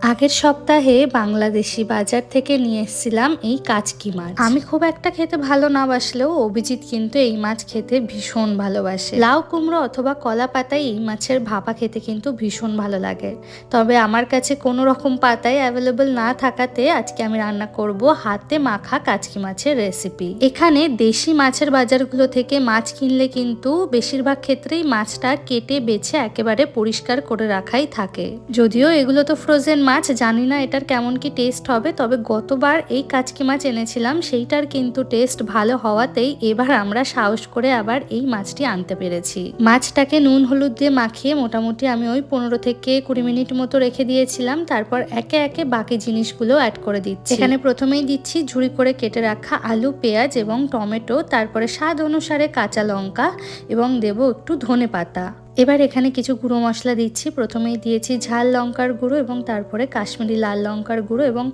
আগের সপ্তাহে বাংলাদেশি বাজার থেকে নিয়ে এসেছিলাম এই কাচকি মাছ। আমি খুব একটা খেতে ভালো না বাসলেও অভিজিৎ কিন্তু এই মাছ খেতে ভীষণ ভালোবাসে। লাউ কুমড়ো অথবা কলা পাতায় এই মাছের ভাপা খেতে কিন্তু ভীষণ ভালো লাগে। তবে আমার কাছে কোনো রকম পাতায় অ্যাভেলেবল না থাকাতে আজকে আমি রান্না করব হাতে মাখা কাচকি মাছের রেসিপি এখানে দেশি মাছের বাজারগুলো থেকে মাছ কিনলে কিন্তু বেশিরভাগ ক্ষেত্রেই মাছটা কেটে বেছে একেবারে পরিষ্কার করে রাখাই থাকে। যদিও এগুলো তো ফ্রোজেন মাছ জানি না এটার কেমন কি টেস্ট হবে, তবে গতবার এই কাচকি মাছ এনেছিলাম, সেইটার কিন্তু টেস্ট ভালো হওয়াতেই এবার আমরা সাহস করে আবার এই মাছটি আনতে পেরেছি। মাছটাকে নুন হলুদ দিয়ে মাখিয়ে মোটামুটি আমি ওই পনেরো থেকে কুড়ি মিনিট মতো রেখে দিয়েছিলাম, তারপর একে একে বাকি জিনিসগুলো অ্যাড করে দিচ্ছি। এখানে প্রথমেই দিচ্ছি ঝুড়ি করে কেটে রাখা আলু, পেঁয়াজ এবং টমেটো, তারপরে স্বাদ অনুসারে কাঁচা লঙ্কা এবং দেব একটু ধনে পাতা। এবার এখানে কিছু গুঁড়ো মশলা দিচ্ছি। প্রথমেই দিয়েছি ঝাল লঙ্কার গুঁড়ো এবং তারপরে কাশ্মীরি লাল লঙ্কার গুঁড়ো এবং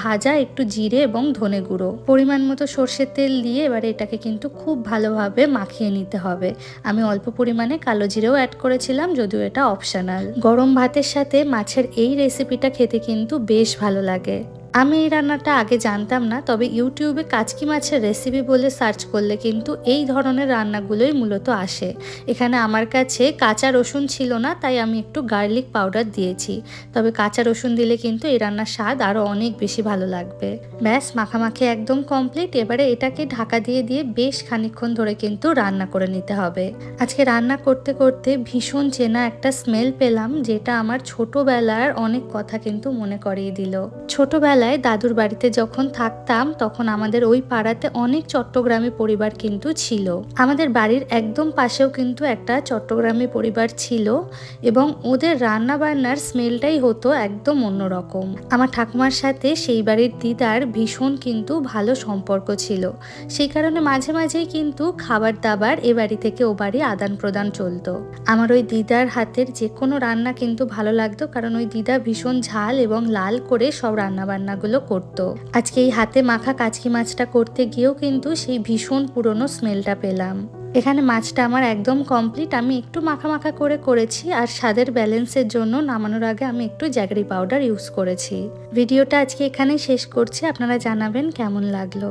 ভাজা একটু জিরে এবং ধনে গুঁড়ো। পরিমাণ মতো সর্ষের তেল দিয়ে এবারে এটাকে কিন্তু খুব ভালোভাবে মাখিয়ে নিতে হবে। আমি অল্প পরিমাণে কালো জিরেও অ্যাড করেছিলাম, যদিও এটা অপশনাল গরম ভাতের সাথে মাছের এই রেসিপিটা খেতে কিন্তু বেশ ভালো লাগে। আমি এই রান্নাটা আগে জানতাম না, তবে ইউটিউবে কাচকি মাছের রেসিপি বলে সার্চ করলে কিন্তু এই ধরনের রান্নাগুলোই মূলত আসে। এখানে আমার কাছে কাঁচা রসুন ছিল না, তাই আমি একটু গার্লিক পাউডার দিয়েছি। তবে কাঁচা রসুন দিলে কিন্তু এই রান্নার স্বাদ আরও অনেক বেশি ভালো লাগবে। ব্যাস, মাখামাখি একদম কমপ্লিট এবারে এটাকে ঢাকা দিয়ে দিয়ে বেশ খানিকক্ষণ ধরে কিন্তু রান্না করে নিতে হবে। আজকে রান্না করতে করতে ভীষণ চেনা একটা স্মেল পেলাম, যেটা আমার ছোটবেলার অনেক কথা কিন্তু মনে করিয়ে দিল। ছোটবেলায় দাদুর বাড়িতে যখন থাকতাম, তখন আমাদের ওই পাড়াতে অনেক চট্টগ্রামী পরিবার কিন্তু ছিল। আমাদের বাড়ির একদম পাশেও কিন্তু একটা চট্টগ্রামী পরিবার ছিল এবং ওদের রান্না বান্নার স্মেলটাই হতো একদম অন্যরকম। আমার ঠাকুমার সাথে সেই বাড়ির দিদার ভীষণ কিন্তু ভালো সম্পর্ক ছিল। সেই কারণে মাঝে মাঝেই কিন্তু খাবার দাবার এ বাড়ি থেকে ও বাড়ি আদান প্রদান চলতো। আমার ওই দিদার হাতের যে কোনো রান্না কিন্তু ভালো লাগতো, কারণ ওই দিদা ভীষণ ঝাল এবং লাল করে সব রান্না বান্নাগুলো করত। আজকে এই হাতে মাখা কাচকি মাছটা করতে গিয়েও কিন্তু সেই ভীষণ পুরনো স্মেলটা পেলাম। এখানে মাছটা আমার একদম কমপ্লিট আমি একটু মাখা মাখা করে করেছি আর স্বাদের ব্যালেন্সের জন্য নামানোর আগে আমি একটু জ্যাগরি পাউডার ইউজ করেছি। ভিডিওটা আজকে এখানেই শেষ করছি, আপনারা জানাবেন কেমন লাগল।